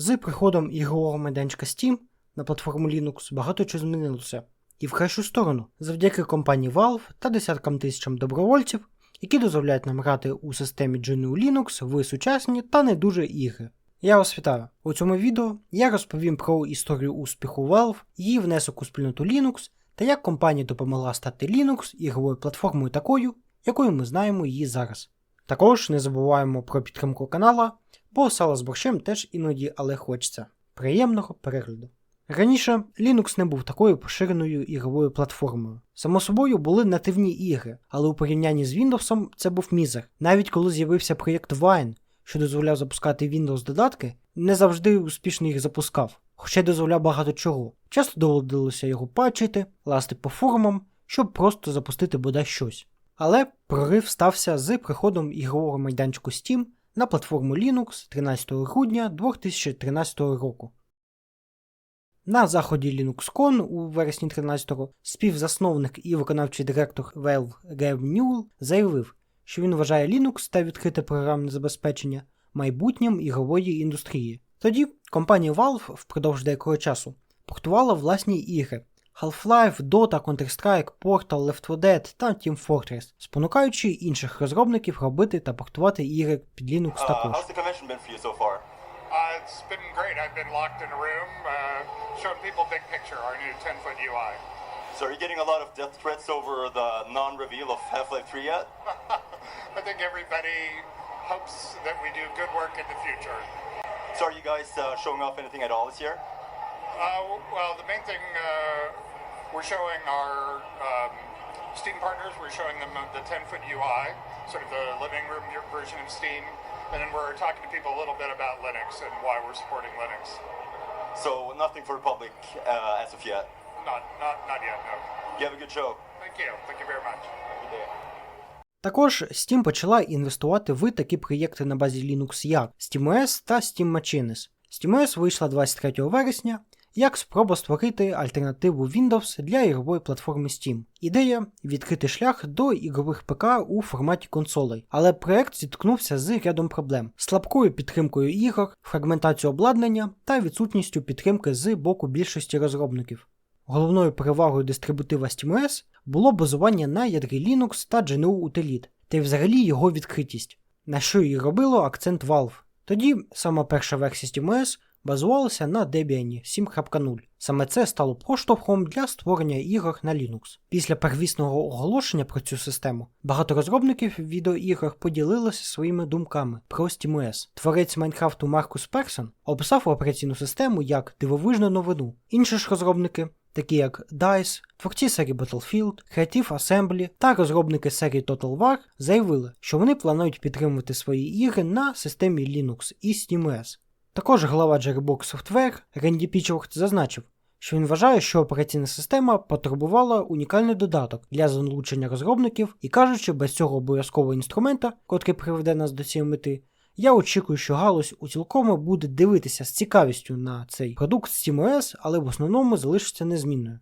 З приходом ігрового майданчика Steam на платформу Linux багато чого змінилося. І в кращу сторону, завдяки компанії Valve та десяткам тисячам добровольців, які дозволяють нам грати у системі GNU Linux в сучасні та не дуже ігри. Я вас вітаю! У цьому відео я розповім про історію успіху Valve, її внесок у спільноту Linux та як компанія допомогла стати Linux ігровою платформою такою, якою ми знаємо її зараз. Також не забуваємо про підтримку канала, бо сало з борщем теж іноді, але хочеться. Приємного перегляду. Раніше Linux не був такою поширеною ігровою платформою. Само собою були нативні ігри, але у порівнянні з Windows це був мізер. Навіть коли з'явився проєкт Wine, що дозволяв запускати Windows додатки, не завжди успішно їх запускав, хоча дозволяв багато чого. Часто доводилося його пачити, ласти по форумам, щоб просто запустити бодай щось. Але прорив стався з приходом ігрового майданчику Steam на платформу Linux 13 грудня 2013 року. На заході LinuxCon у вересні 13-го співзасновник і виконавчий директор Valve Гев Ньюел заявив, що він вважає Linux та відкрите програмне забезпечення майбутнім ігрової індустрії. Тоді компанія Valve впродовж деякого часу портувала власні ігри Half-Life, Dota, Counter-Strike, Portal, Left 4 Dead та Team Fortress, спонукаючи інших розробників робити та портувати ігри під Linux Uh, також. how's the convention been for you so? Uh, it's been great. I've been locked in a room uh, showing people big picture, our new 10 foot UI. So are you getting a lot of death threats over the non-reveal of Half-Life 3 yet? I think everybody hopes that we do good work in the future. So are you guys uh, showing off anything at all this year? Uh, well, the main thing uh, we're showing our um, Steam partners, we're showing them the 10 foot UI, sort of the living room version of Steam. And then we're talking to people a little bit about Linux and why we're supporting Linux. So nothing for the public uh, as of yet. Not, not, not yet, no. You have a good show. Thank you. Thank you very much. Також Steam почала інвестувати в такі проєкти на базі Linux як SteamOS та Steam Machines. SteamOS вийшла 23 вересня як спроба створити альтернативу Windows для ігрової платформи Steam. Ідея відкрити шлях до ігрових ПК у форматі консолей, але проект зіткнувся з рядом проблем: слабкою підтримкою ігор, фрагментацією обладнання та відсутністю підтримки з боку більшості розробників. Головною перевагою дистрибутива SteamOS було базування на ядрі Linux та GNU утиліт, та й взагалі його відкритість, на що і робило акцент Valve. Тоді сама перша версія SteamOS базувалася на Debian 7.0. Саме це стало поштовхом для створення ігор на Linux. Після первісного оголошення про цю систему багато розробників відеоігор поділилися своїми думками про SteamOS. Творець Майнкрафту Маркус Персон описав операційну систему як дивовижну новину. Інші ж розробники такі як DICE, творці серії Battlefield, Creative Assembly та розробники серії Total War заявили, що вони планують підтримувати свої ігри на системі Linux і SteamOS. Також глава Jackbox Software Ренді Пічворт зазначив, що він вважає, що операційна система потребувала унікальний додаток для залучення розробників і кажучи, без цього обов'язкового інструмента, котрий приведе нас до цієї мети, я очікую, що галузь у цілкому буде дивитися з цікавістю на цей продукт SteamOS, але в основному залишиться незмінною.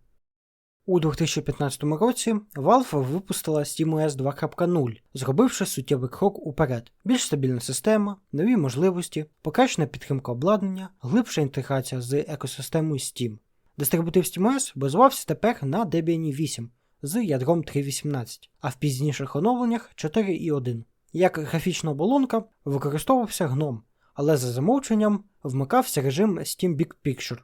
У 2015 році Valve випустила SteamOS 2.0, зробивши суттєвий крок уперед. Більш стабільна система, нові можливості, покращена підтримка обладнання, глибша інтеграція з екосистемою Steam. Дистрибутив SteamOS базувався тепер на Debian 8 з ядром 3.18, а в пізніших оновленнях 4.1. Як графічна оболонка використовувався GNOME, але за замовченням вмикався режим Steam Big Picture.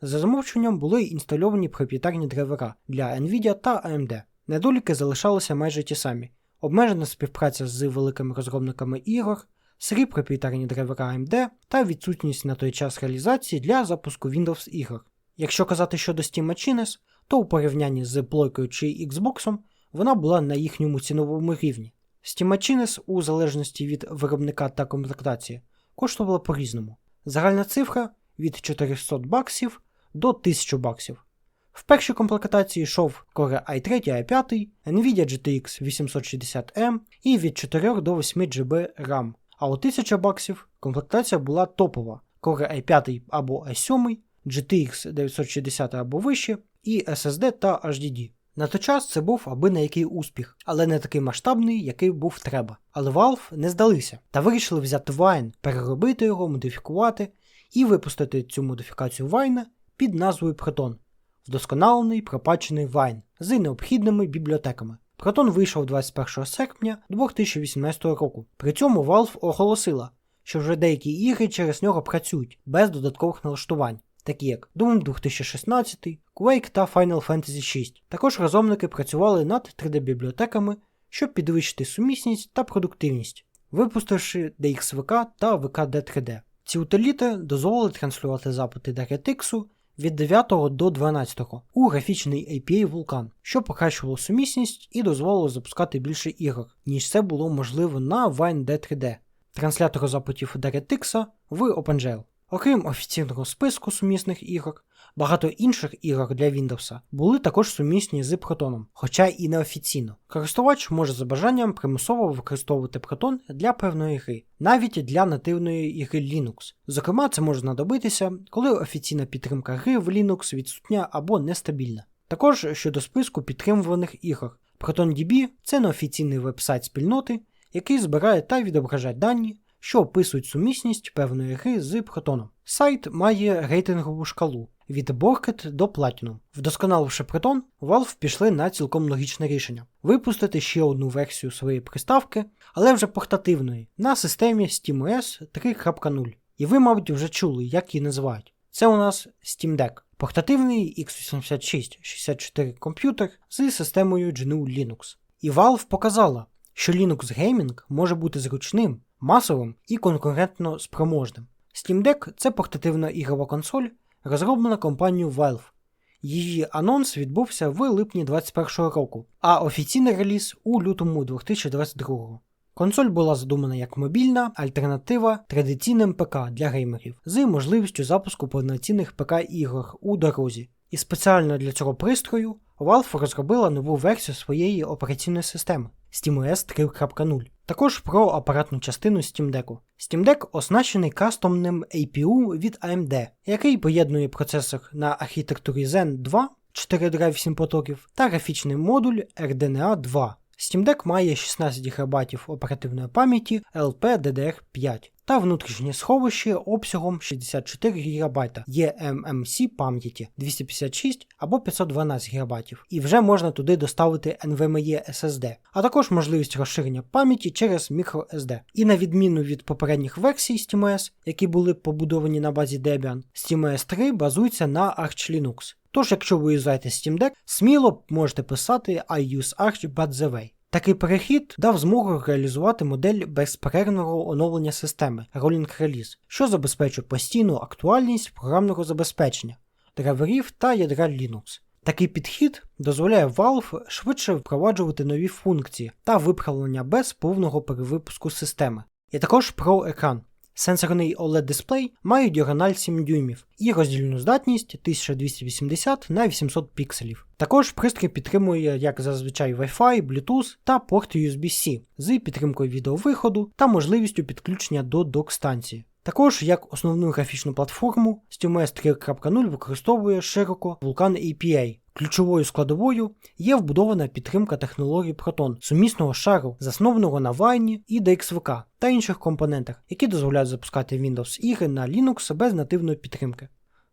За замовченням були інстальовані проприєтарні драйвера для Nvidia та AMD. Недоліки залишалися майже ті самі: обмежена співпраця з великими розробниками ігор, сирі проприєтарні драйвера AMD та відсутність на той час реалізації для запуску Windows ігор. Якщо казати щодо Steam Machines, то у порівнянні з плойкою чи Xbox вона була на їхньому ціновому рівні. Steam Machines, у залежності від виробника та комплектації, коштувала по-різному. Загальна цифра від 400 баксів до 1000 баксів. В першій комплектації йшов Core i3 i5, Nvidia GTX 860M і від 4 до 8 GB RAM. А у 1000 баксів комплектація була топова Core i5 або i7, GTX 960 або вище, і SSD та HDD. На той час це був аби на який успіх, але не такий масштабний, який був треба. Але Valve не здалися та вирішили взяти Wine, переробити його, модифікувати і випустити цю модифікацію Wine під назвою Proton, вдосконалений пропачений Wine з необхідними бібліотеками. Proton вийшов 21 серпня 2018 року. При цьому Valve оголосила, що вже деякі ігри через нього працюють без додаткових налаштувань, такі як Doom 2016, Quake та Final Fantasy VI. Також розробники працювали над 3D-бібліотеками, щоб підвищити сумісність та продуктивність, випустивши DXVK та VKD3D. Ці утиліти дозволили транслювати запити DirectX від 9 до 12 у графічний API Vulkan, що покращувало сумісність і дозволило запускати більше ігор, ніж це було можливо на Wine D3D, транслятору запитів DirectX в OpenGL. Окрім офіційного списку сумісних ігор, багато інших ігор для Windows були також сумісні з Proton, хоча і неофіційно. Користувач може за бажанням примусово використовувати Proton для певної гри, навіть для нативної ігри Linux. Зокрема, це може знадобитися, коли офіційна підтримка гри в Linux відсутня або нестабільна. Також щодо списку підтримуваних ігор, ProtonDB – це неофіційний веб-сайт спільноти, який збирає та відображає дані, що описують сумісність певної гри з Proton. Сайт має рейтингову шкалу від Borket до Platinum. Вдосконаливши Proton, Valve пішли на цілком логічне рішення випустити ще одну версію своєї приставки, але вже портативної, на системі SteamOS 3.0. І ви, мабуть, вже чули, як її називають. Це у нас Steam Deck. Портативний x86-64 комп'ютер з системою GNU Linux. І Valve показала, що Linux Gaming може бути зручним, масовим і конкурентно спроможним. Steam Deck це портативна ігрова консоль, розроблена компанією Valve. Її анонс відбувся в липні 2021 року, а офіційний реліз у лютому 2022. Консоль була задумана як мобільна альтернатива традиційним ПК для геймерів з можливістю запуску повноцінних ПК-ігор у дорозі. І спеціально для цього пристрою Valve розробила нову версію своєї операційної системи SteamOS 3.0. Також про апаратну частину Steam Deck. Steam Deck оснащений кастомним APU від AMD, який поєднує процесор на архітектурі Zen 2 4 драйв 7 потоків та графічний модуль RDNA 2. Steam Deck має 16 ГБ оперативної пам'яті LPDDR5 та внутрішнє сховище обсягом 64 ГБ eMMC пам'яті 256 або 512 ГБ, і вже можна туди доставити NVMe SSD, а також можливість розширення пам'яті через microSD. І на відміну від попередніх версій SteamOS, які були побудовані на базі Debian, SteamOS 3 базується на Arch Linux. Тож, якщо ви юзаєте Steam Deck, сміло можете писати I use Arch but the way. Такий перехід дав змогу реалізувати модель безперервного оновлення системи Rolling Release, що забезпечує постійну актуальність програмного забезпечення, драйверів та ядра Linux. Такий підхід дозволяє Valve швидше впроваджувати нові функції та виправлення без повного перевипуску системи. І також про екран. Сенсорний OLED-дисплей має діагональ 7 дюймів і роздільну здатність 1280 на 800 пікселів. Також пристрій підтримує, як зазвичай, Wi-Fi, Bluetooth та порт USB-C з підтримкою відеовиходу та можливістю підключення до док-станції. Також як основну графічну платформу SteamOS 3.0 використовує широко Vulkan API. Ключовою складовою є вбудована підтримка технології Proton, сумісного шару, заснованого на Wine і DXVK та інших компонентах, які дозволяють запускати Windows ігри на Linux без нативної підтримки.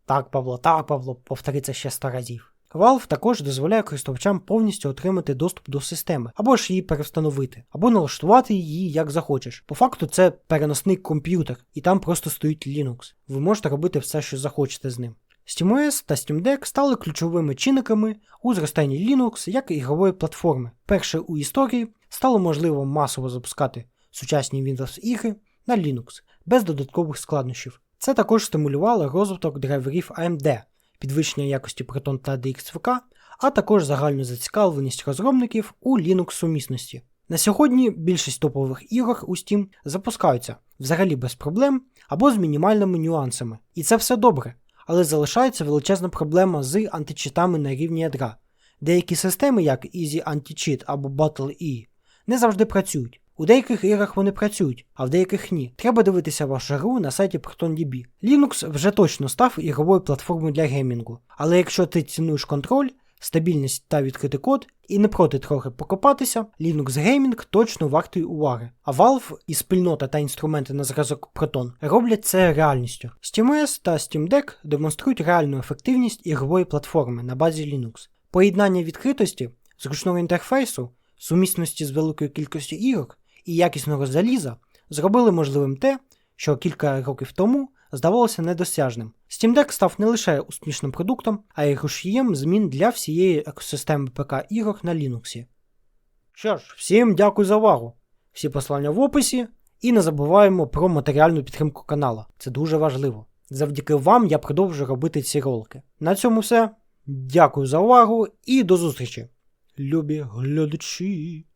Так, Павло, так, Павло, повтори це ще 100 разів. Valve також дозволяє користувачам повністю отримати доступ до системи, або ж її перевстановити, або налаштувати її як захочеш. По факту це переносний комп'ютер, і там просто стоїть Linux. Ви можете робити все, що захочете з ним. SteamOS та Steam Deck стали ключовими чинниками у зростанні Linux як ігрової платформи. Перше у історії стало можливо масово запускати сучасні Windows ігри на Linux без додаткових складнощів. Це також стимулювало розвиток драйверів AMD, підвищення якості Proton та DXVK, а також загальну зацікавленість розробників у Linux сумісності. На сьогодні більшість топових ігор у Steam запускаються взагалі без проблем або з мінімальними нюансами. І це все добре, але залишається величезна проблема з античитами на рівні ядра. Деякі системи, як Easy Anti-Cheat або Battle E, не завжди працюють. У деяких іграх вони працюють, а в деяких ні. Треба дивитися вашу гру на сайті ProtonDB. Linux вже точно став ігровою платформою для геймінгу, але якщо ти цінуєш контроль, стабільність та відкритий код, і не проти трохи покопатися, Linux Gaming точно вартий уваги. А Valve і спільнота та інструменти на зразок Proton роблять це реальністю. SteamOS та Steam Deck демонструють реальну ефективність ігрової платформи на базі Linux. Поєднання відкритості, зручного інтерфейсу, сумісності з великою кількістю ігор і якісного заліза зробили можливим те, що кілька років тому здавалося недосяжним. Steam Deck став не лише успішним продуктом, а й рушієм змін для всієї екосистеми ПК ігор на Linux. Що ж, всім дякую за увагу. Всі послання в описі, і не забуваємо про матеріальну підтримку канала. Це дуже важливо. Завдяки вам я продовжу робити ці ролики. На цьому все. Дякую за увагу і до зустрічі, любі глядачі!